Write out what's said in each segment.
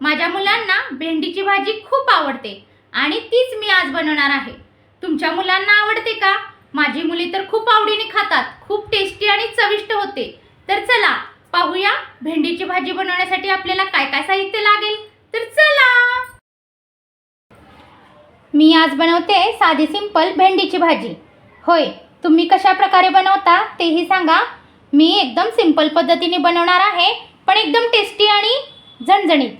माझ्या मुलांना भेंडीची भाजी खूप आवडते आणि तीच मी आज बनवणार आहे. तुमच्या मुलांना आवडते का? माझी मुले तर खूप आवडीने खातात खूप टेस्टी आणि चविष्ट होते. तर चला पाहूया भेंडीची भाजी बनवण्यासाठी आपल्याला काय काय साहित्य लागेल. तर चला! मी आज बनवते साधी सिंपल भेंडीची भाजी. होय तुम्ही कशा प्रकारे बनवता तेही सांगा. मी एकदम सिंपल पद्धतीने बनवणार आहे पण एकदम टेस्टी आणि झणझणीत.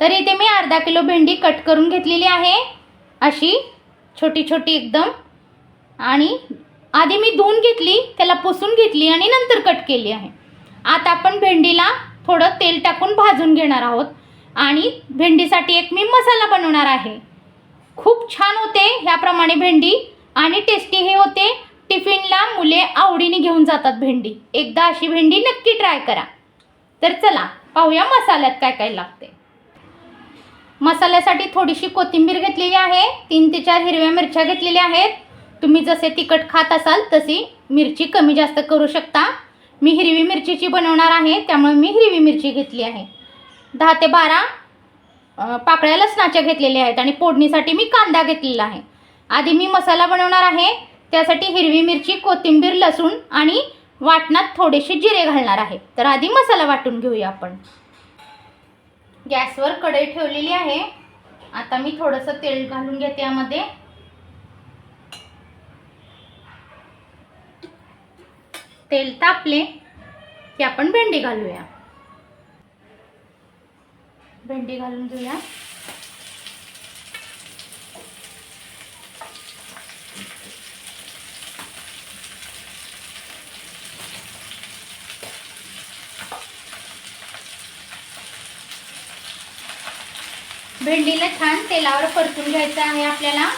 तर इथे मी अर्धा किलो भेंडी कट करून घेतलेली आहे. अशी छोटी छोटी एकदम. आणि आधी मी धुवून घेतली त्याला पुसून घेतली आणि नंतर कट केली आहे. आता आपण भेंडीला थोडं तेल टाकून भाजून घेणार आहोत. आणि भेंडीसाठी एक मी मसाला बनवणार आहे. खूप छान होते ह्याप्रमाणे भेंडी. आणि टेस्टी हे होते. टिफिनला मुले आवडीने घेऊन जातात भेंडी. एकदा अशी भेंडी नक्की ट्राय करा. तर चला पाहूया मसाल्यात काय काय लागते. मसाल्यासाठी थोडीशी कोथिंबीर घेतलेली आहे. तीन ते चार हिरव्या मिरच्या घेतलेल्या आहेत. तुम्ही जसे तिखट खात असाल तशी मिरची कमी जास्त करू शकता. मी हिरवी मिरचीची बनवणार आहे त्यामुळे मी हिरवी मिरची घेतली आहे. दहा ते बारा पाकळ्या लसणाच्या घेतलेल्या आहेत आणि फोडणीसाठी मी कांदा घेतलेला आहे. आधी मी मसाला बनवणार आहे त्यासाठी हिरवी मिरची कोथिंबीर लसूण आणि वाटणात थोडेसे जिरे घालणार आहे. तर आधी मसाला वाटून घेऊया आपण. गॅसवर कढई ठेवलेली आहे. आता मी थोडंसं तेल घालून घेते यामध्ये. तेल तापले की आपण भेंडी घालूया. भेंडी घालून घेऊया. भेंडीला छान तेलावर परतून घ्यायचं आहे आपल्याला.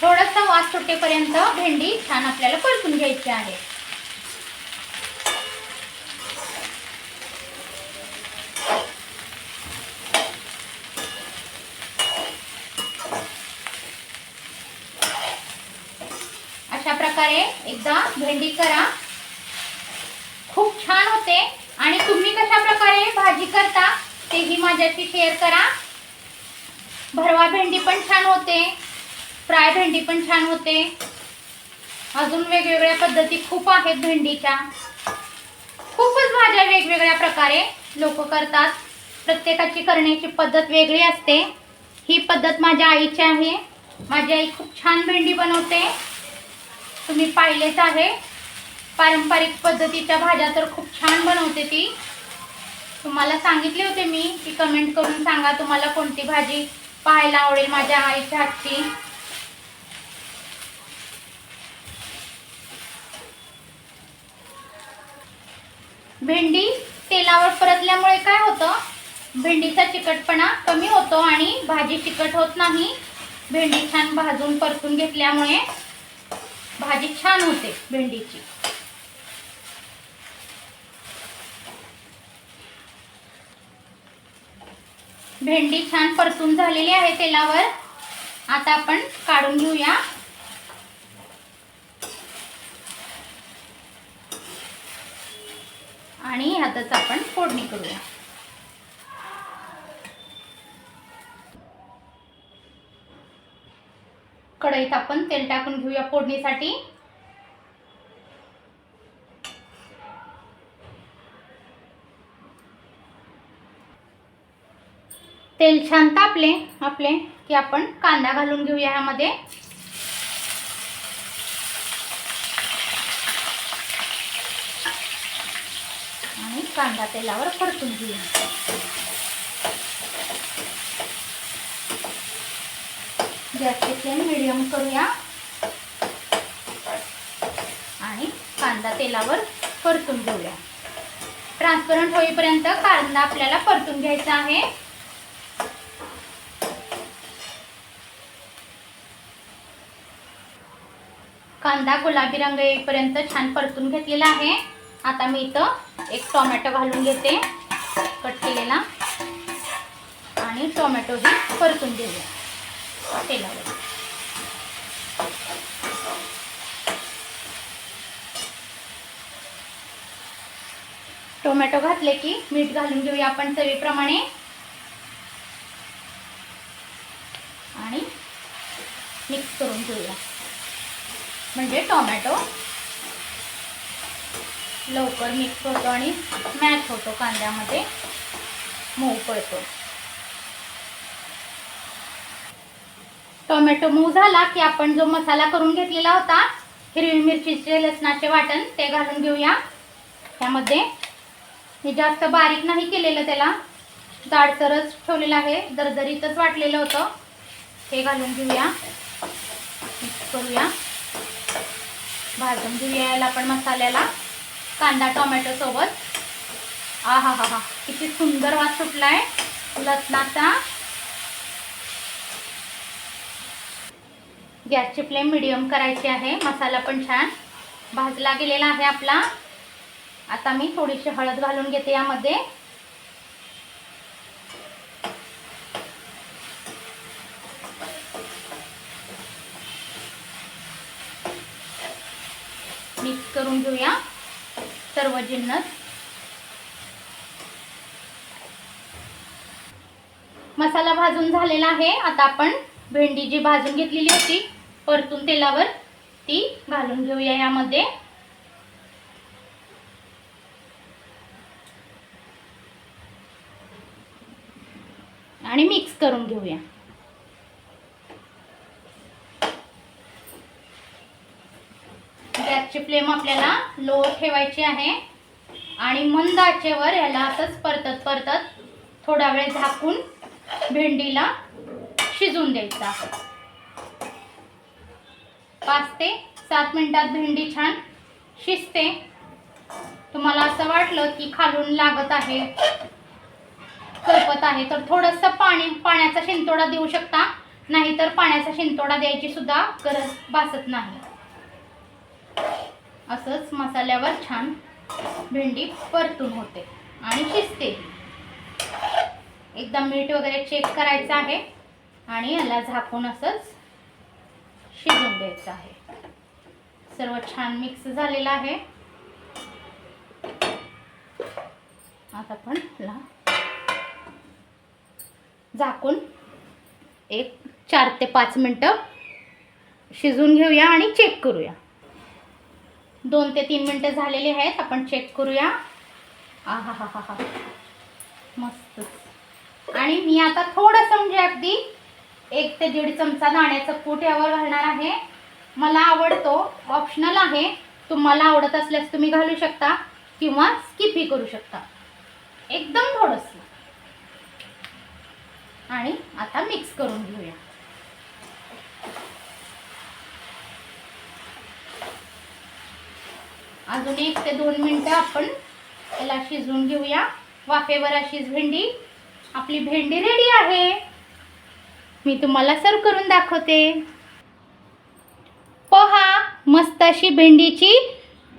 थोडासा वास सुटेपर्यंत भेंडी छान आपल्याला परतून घ्यायची आहे. अशा प्रकारे एकदा भेंडी करा. खूप छान होते. आणि तुम्ही कशा प्रकारे भाजी करता तेही माझ्याशी शेअर करा. भरवा भेंडी पण छान होते. फ्राय भेंडी पण छान होते. अजून वेगवेगळ्या पद्धती खूप आहेत भेंडीच्या. खूपच भाज्या वेगवेगळ्या प्रकारे लोक करतात. प्रत्येकाची करण्याची पद्धत वेगळी असते. ही पद्धत माझ्या आईची आहे. माझी आई खूप छान भेंडी बनवते. तुम्ही पाहिलेच आहे. पारंपरिक पद्धतीच्या भाज्या तर खूप छान बनवते ती. तुम्हाला सांगितले होते मी की कमेंट करून सांगा तुम्हाला कोणती भाजी पाहायला आवडेल माझ्या आईच्या हातची. भेंडी तेलावर परतल्यामुळे काय होतं? भेंडीचा चिकटपणा कमी होतो आणि भाजी चिकट होत नाही. भेंडी छान भाजून परतून घेतल्यामुळे भाजी छान होते भेंडीची. भेंडी छान परतून झालेली आहे तेलावर. आता आपण काढून घेऊया. आणि ह्यातच आपण फोडणी करूया. कढईत आपण तेल टाकून घेऊया फोडणीसाठी. तेल छान तापले आपले की आपण कांदा घालून घेऊया ह्यामध्ये. आणि कांदा तेलावर परतून घेऊया. गॅसचे फ्लेम मिडियम करूया. आणि कांदा तेलावर परतून घेऊया. ट्रान्सपरंट होईपर्यंत कांदा आपल्याला परतून घ्यायचा आहे. कांदा गुलाबी रंग येईपर्यंत छान परतून घेतलेला आहे. आता मी इथं एक टोमॅटो घालून घेते. कट केलेला. आणि टोमॅटोही परतून घेऊया. तेलावर. टोमॅटो घातले की मीठ घालून घेऊया आपण चवीप्रमाणे. आणि मिक्स करून घेऊया. म्हणजे टोमॅटो. लवकर मिक्स होतो आणि मॅच होतो कांद्यामध्ये. मऊ पडतो. टोमॅटो मऊ झाला की आपण जो मसाला करून घेतलेला होता हिरवी मिरचीचे लसणाचे वाटण ते घालून घेऊया. त्यामध्ये मी जास्त बारीक नाही केलेलं त्याला. जाडसरच ठेवलेलं आहे दरदरीतच वाटलेलं होतं. हे घालून घेऊया. मिक्स करूया. भाजून घेऊया यायला आपण मसाल्याला. कांदा टोमॅटो सोबत. आ हा हा हा किती सुंदर वास सुटलाय. लसणाचा गॅसची फ्लेम मिडियम करायची आहे. मसाला पण छान भाजला गेलेला आहे आपला. आता मी थोडीशी हळद घालून घेते यामध्ये. मिक्स करून घेऊया. सर्व जिन्नस मसाला भाजून झालेला आहे. आता आपण भेंडी जी भाजून घेतलेली होती परतून तेलावर ती घालून घेऊया यामध्ये. आणि मिक्स करून घेऊया. गॅसची फ्लेम आपल्याला लो ठेवायची आहे. आणि मंद आचेवर याला असंच परतत परतत थोडा वेळ झाकून भेंडीला शिजून द्यायचा. पाच ते सात मिनिटात भेंडी छान शिजते. तुम्हाला असं वाटलं की खालून लागत आहे करपत आहे तर थोडंसं पाणी पाण्याचा शिंतोडा देऊ शकता. नाहीतर पाण्याचा शिंतोडा द्यायची सुद्धा गरज भासत नाही. असंच मसाल्यावर छान भेंडी परतून होते आणि शिजते. एकदा मीठ वगैरे चेक करायचं आहे आणि याला झाकून असंच शिजून द्यायचं आहे. सर्व छान मिक्स झालेलं आहे. आता आपण ला झाकून एक चार ते पाच मिनटं शिजून घेऊया आणि चेक करूया. दोन ते तीन मिनटं झालेली आहेत आपण चेक करूया. हा हा हा हा मस्त. आणि मी आता थोडंसं म्हणजे अगदी एक ते दीड चमचा दाण्याचं कूट यावर घालणार आहे. मला आवडतो ऑप्शनल आहे. तुम्हाला आवडत असल्यास तुम्ही घालू शकता किंवा स्किपही करू शकता. एकदम थोडंसं. आणि आता मिक्स करून घेऊया. अजून एक ते दोन मिनटं आपण त्याला शिजवून घेऊया. वाफेवर अशीच भेंडी. आपली भेंडी रेडी आहे. मी तुम्हाला सर्व करून दाखवते. पहा मस्त अशी भेंडीची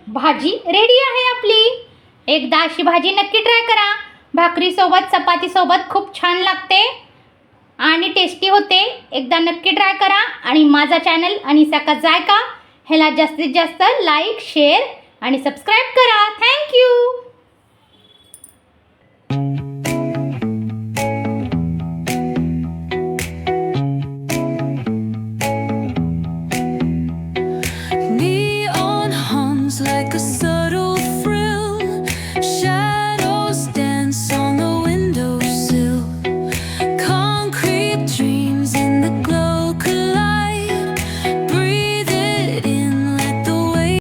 भाजी रेडी आहे आपली. एकदा अशी भाजी नक्की ट्राय करा. भाकरीसोबत चपातीसोबत खूप छान लागते. आणि टेस्टी होते. एकदा नक्की ट्राय करा. आणि माझा चॅनल अनिसाका जायका. ह्याला जास्तीत जास्त लाईक शेअर आणि सबस्क्राईब करा. Thank you